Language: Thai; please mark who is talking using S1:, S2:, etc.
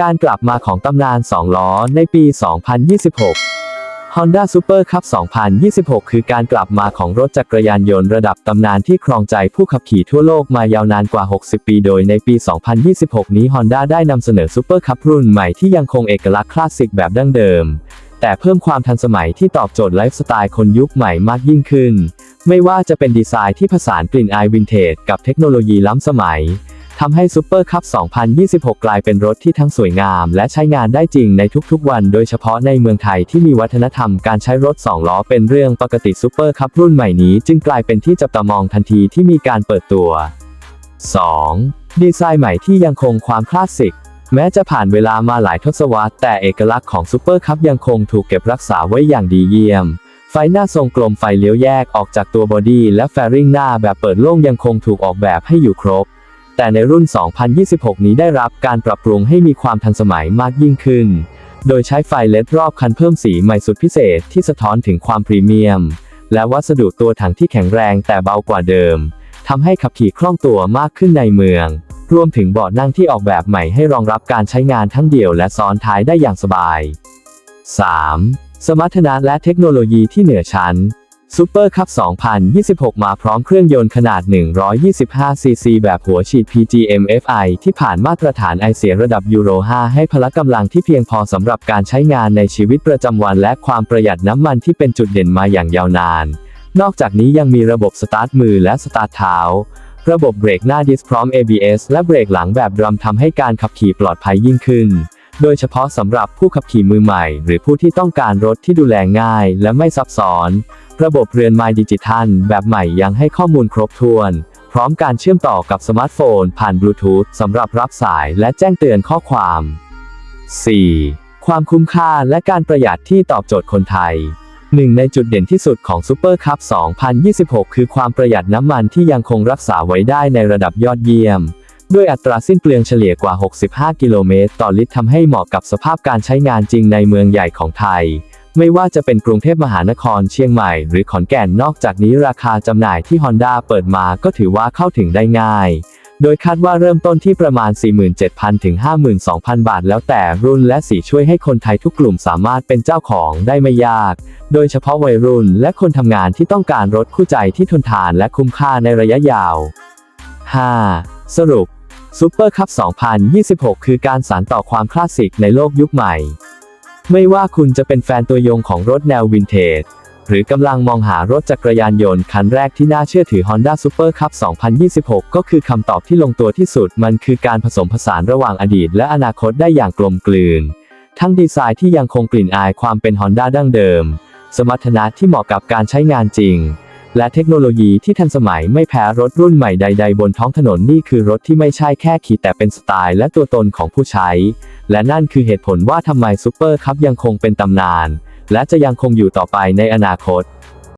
S1: การกลับมาของตำนาน 2 ล้อในปี 2026 Honda Super Cup 2026 คือการกลับมาของรถจักรยานยนต์ระดับตำนานที่ครองใจผู้ขับขี่ทั่วโลกมายาวนานกว่า 60 ปีโดยในปี 2026 นี้ Honda ได้นำเสนอ Super Cup รุ่นใหม่ที่ยังคงเอกลักษณ์คลาสสิกแบบดั้งเดิม แต่เพิ่มความทันสมัยที่ตอบโจทย์ไลฟ์สไตล์คนยุคใหม่มากยิ่งขึ้น ไม่ว่าจะเป็นดีไซน์ที่ผสานกลิ่นอายวินเทจกับเทคโนโลยีล้ำสมัย ทำให้ Super Cup 2026 กลายเป็นรถที่ทั้งสวยงาม และใช้งานได้จริงในทุกๆวัน โดยเฉพาะในเมืองไทยที่มีวัฒนธรรมการใช้รถ 2 ล้อเป็นเรื่องปกติ Super Cup รุ่นใหม่นี้จึงกลายเป็นที่จับตามองทันทีที่มีการเปิดตัว 2. ดีไซน์ใหม่ที่ยังคงความคลาสสิก แม้จะผ่านเวลามาหลายทศวรรษ แต่เอกลักษณ์ของ Super Cup ยังคงถูกเก็บรักษาไว้อย่างดีเยี่ยมไฟหน้าทรงกลมไฟเลี้ยวแยกออกจากตัวบอดี้และแฟริ่งหน้าแบบเปิดโล่งยังคงถูกออกแบบให้อยู่ครบ แต่ในรุ่น 2026 นี้ได้รับการปรับปรุงให้มีความทันสมัยมากยิ่งขึ้น โดยใช้ไฟเลดรอบคันเพิ่มสีใหม่สุดพิเศษที่สะท้อนถึงความพรีเมียม และวัสดุตัวถังที่แข็งแรงแต่เบากว่าเดิมทำให้ขับขี่คล่องตัวมากขึ้นในเมือง รวมถึงเบาะนั่งที่ออกแบบใหม่ให้รองรับการใช้งานทั้งเดี่ยวและซ้อนท้ายได้อย่างสบาย 3. สมรรถนะและเทคโนโลยีที่เหนือชั้น Super Cup 2026 มาพร้อมเครื่องยนต์ขนาด 125 ซีซี แบบหัวฉีด PGM-FI ที่ผ่านมาตรฐานไอเสียระดับยูโร 5 ให้พละกำลังที่เพียงพอสำหรับการใช้งานในชีวิตประจำวันและความประหยัดน้ำมันที่เป็นจุดเด่นมาอย่างยาวนาน นอกจากนี้ยังมีระบบสตาร์ทมือและสตาร์ทเท้า ระบบเบรกหน้าดิสพร้อม ABS และเบรกหลังแบบดรัมทำให้การขับขี่ปลอดภัยยิ่งขึ้นโดยเฉพาะสำหรับผู้ขับขี่มือใหม่ หรือผู้ที่ต้องการรถที่ดูแลง่ายและไม่ซับซ้อน ระบบเรือนไม้ดิจิทัล แบบใหม่ยังให้ข้อมูลครบถ้วน พร้อมการเชื่อมต่อกับสมาร์ทโฟน ผ่านบลูทูธสำหรับรับสายและแจ้งเตือนข้อความ 4. ความคุ้มค่าและการประหยัดที่ตอบโจทย์คนไทยหนึ่งในจุดเด่นที่สุดของ Super Cup 2026 คือความประหยัดน้ำมันที่ยังคงรักษาไว้ได้ในระดับยอดเยี่ยม ด้วยอัตราสิ้นเปลืองเฉลี่ยกว่า 65 กิโลเมตร ต่อลิตรทำให้เหมาะกับสภาพการใช้งานจริงในเมืองใหญ่ของไทย ไม่ว่าจะเป็นกรุงเทพมหานครเชียงใหม่ หรือขอนแก่นนอกจากนี้ราคาจำหน่ายที่ Honda เปิดมาก็ถือว่าเข้าถึงได้ง่าย โดยคาดว่าเริ่มต้นที่ประมาณ 47,000 ถึง 52,000 บาท แล้วแต่รุ่นและสีช่วยให้คนไทยทุกกลุ่มสามารถเป็นเจ้าของได้ไม่ยาก โดยเฉพาะวัยรุ่นและคนทำงานที่ต้องการรถคู่ใจที่ทนทานและคุ้มค่าในระยะยาว 5. สรุป Super Cup 2026 คือการสานต่อความคลาสสิกในโลกยุคใหม่ ไม่ว่าคุณจะเป็นแฟนตัวยงของรถแนววินเทจ หรือกำลังมองหารถจักรยานยนต์คันแรกที่น่าเชื่อถือ Honda Super Cup 2026 ก็คือคำตอบที่ลงตัวที่สุด มันคือการผสมผสานระหว่างอดีตและอนาคตได้อย่างกลมกลืน ทั้งดีไซน์ที่ยังคงกลิ่นอายความเป็น Honda ดั้งเดิม สมรรถนะที่เหมาะกับการใช้งานจริง และเทคโนโลยีที่ทันสมัยไม่แพ้รถรุ่นใหม่ใด ๆ บนท้องถนนนี่คือรถที่ไม่ใช่แค่ขี่แต่เป็นสไตล์และตัวตนของผู้ใช้ และนั่นคือเหตุผลว่าทำไมซูเปอร์คัพยังคงเป็นตำนาน และจะยังคงอยู่ต่อไปในอนาคต